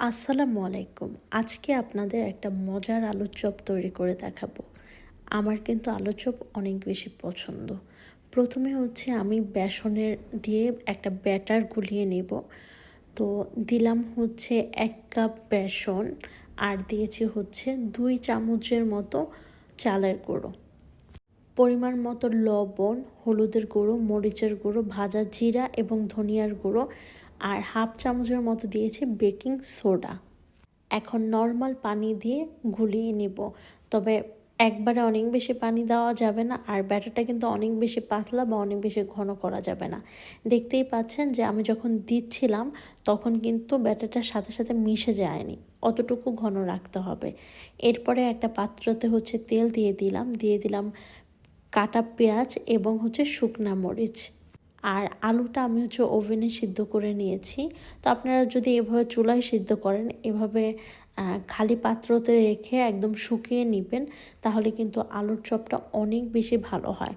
আসসালামু আলাইকুম। আজকে আপনাদের একটা মজার আলুর চপ তৈরি করে দেখাবো। আমার কিন্তু আলুর চপ অনেক বেশি পছন্দ। প্রথমে হচ্ছে আমি বেসনের দিয়ে একটা ব্যাটার গুলিয়ে নেব। তো দিলাম হচ্ছে এক কাপ বেসন আর দিয়েছি হচ্ছে দুই চামচের মতো চালের গুঁড়ো। পরিমাণ মতো লবণ, হলুদের গুঁড়ো, মরিচের গুঁড়ো, ভাজা জিরা এবং ধনিয়ার গুঁড়ো আর হাফ চামচের মতো দিয়েছি বেকিং সোডা। এখন নর্মাল পানি দিয়ে গুলিয়ে নেব। তবে একবারে অনেক বেশি পানি দেওয়া যাবে না আর ব্যাটারটা কিন্তু অনেক বেশি পাতলা বা অনেক বেশি ঘন করা যাবে না। দেখতেই পাচ্ছেন যে আমি যখন দিচ্ছিলাম, তখন কিন্তু ব্যাটারটার সাথে সাথে মিশে যায়নি। অতটুকু ঘন রাখতে হবে। এরপরে একটা পাত্রতে হচ্ছে তেল দিয়ে দিলাম। দিয়ে দিলাম কাটা পেঁয়াজ এবং হচ্ছে শুকনা মরিচ। আর আলুটা আমি হচ্ছে ওভেনে সিদ্ধ করে নিয়েছি। তো আপনারা যদি এভাবে চুলায় সিদ্ধ করেন, এভাবে খালি পাত্রতে রেখে একদম শুকিয়ে নেবেন, তাহলে কিন্তু আলুর চপটা অনেক বেশি ভালো হয়।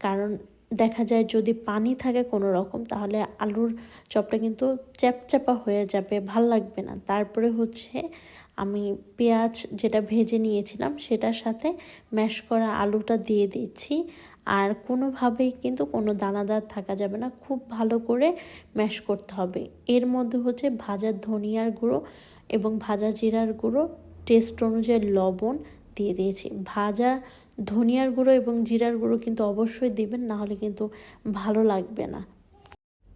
কারণ দেখা যায় যদি পানি থাকে কোনো রকম, তাহলে আলুর চপটা কিন্তু চ্যাপচ্যাপা হয়ে যাবে, ভালো লাগবে না। তারপরে হচ্ছে আমি পেঁয়াজ যেটা ভেজে নিয়েছিলাম, সেটার সাথে ম্যাশ করা আলুটা দিয়ে দিচ্ছি। আর কোনোভাবেই কিন্তু কোনো দানাদার থাকা যাবে না, খুব ভালো করে ম্যাশ করতে হবে। এর মধ্যে হচ্ছে ভাজা ধনিয়ার গুঁড়ো এবং ভাজা জিরার গুঁড়ো, টেস্ট অনুযায়ী লবণ দিয়ে দিয়েছি। ভাজা ধনিয়ার গুঁড়ো এবং জিরার গুঁড়ো কিন্তু অবশ্যই দেবেন না হলে কিন্তু ভালো লাগবে না।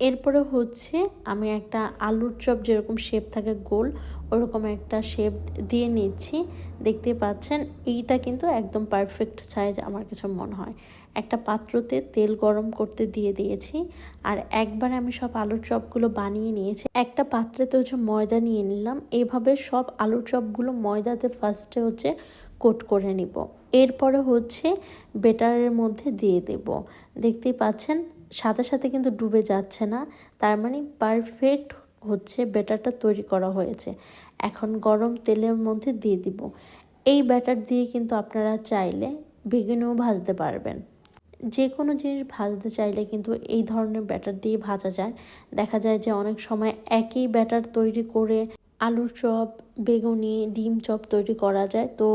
এরপরে হচ্ছে আমি একটা আলুর চপ যেরকম শেপ থাকে গোল, ওরকম একটা শেপ দিয়ে নিচ্ছি। দেখতে পাচ্ছেন, এইটা কিন্তু একদম পারফেক্ট সাইজ আমার কাছে মনে হয়। একটা পাত্রতে তেল গরম করতে দিয়ে দিয়েছি, আর একবার আমি সব আলুর চপগুলো বানিয়ে নিয়েছি। একটা পাত্রেতে হচ্ছে ময়দা নিয়ে নিলাম, এভাবে সব আলুর চপগুলো ময়দাতে ফার্স্টে হচ্ছে কোট করে নিব। এরপরে হচ্ছে বেটারের মধ্যে দিয়ে দেব। দেখতেই পাচ্ছেন, সাথে সাথে কিন্তু ডুবে যাচ্ছে না। তার মানে পারফেক্ট হচ্ছে ব্যাটারটা তৈরি করা হয়েছে। এখন গরম তেলের মধ্যে দিয়ে দিব। এই ব্যাটার দিয়ে কিন্তু আপনারা চাইলে বেগুনেও ভাজতে পারবেন। যে কোনো জিনিস ভাজতে চাইলে কিন্তু এই ধরনের ব্যাটার দিয়ে ভাজা যায়। দেখা যায় যে অনেক সময় একই ব্যাটার তৈরি করে আলুর চপ, বেগুনি, ডিম চপ তৈরি করা যায়। তো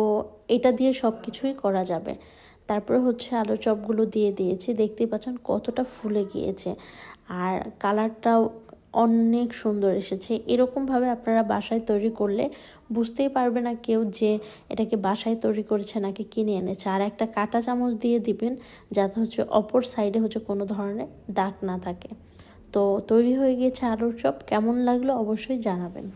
এটা দিয়ে সব কিছুই করা যাবে। তারপরে হচ্ছে আলু চপগুলো দিয়ে দিয়েছি। দেখতেই পাচ্ছেন কতটা ফুলে গিয়েছে। আর কালারটাও অনেক সুন্দর এসেছে। এরকমভাবে আপনারা বাসায় তৈরি করলে বুঝতেই পারবে না কেউ যে এটাকে বাসায় তৈরি করেছে নাকি কিনে এনেছে। আর একটা কাটা চামচ দিয়ে দিবেন, যাতে হচ্ছে অপর সাইডে হচ্ছে কোনো ধরনের দাগ না থাকে। তো তৈরি হয়ে গিয়েছে আলুর চপ। কেমন লাগল অবশ্যই জানাবেন।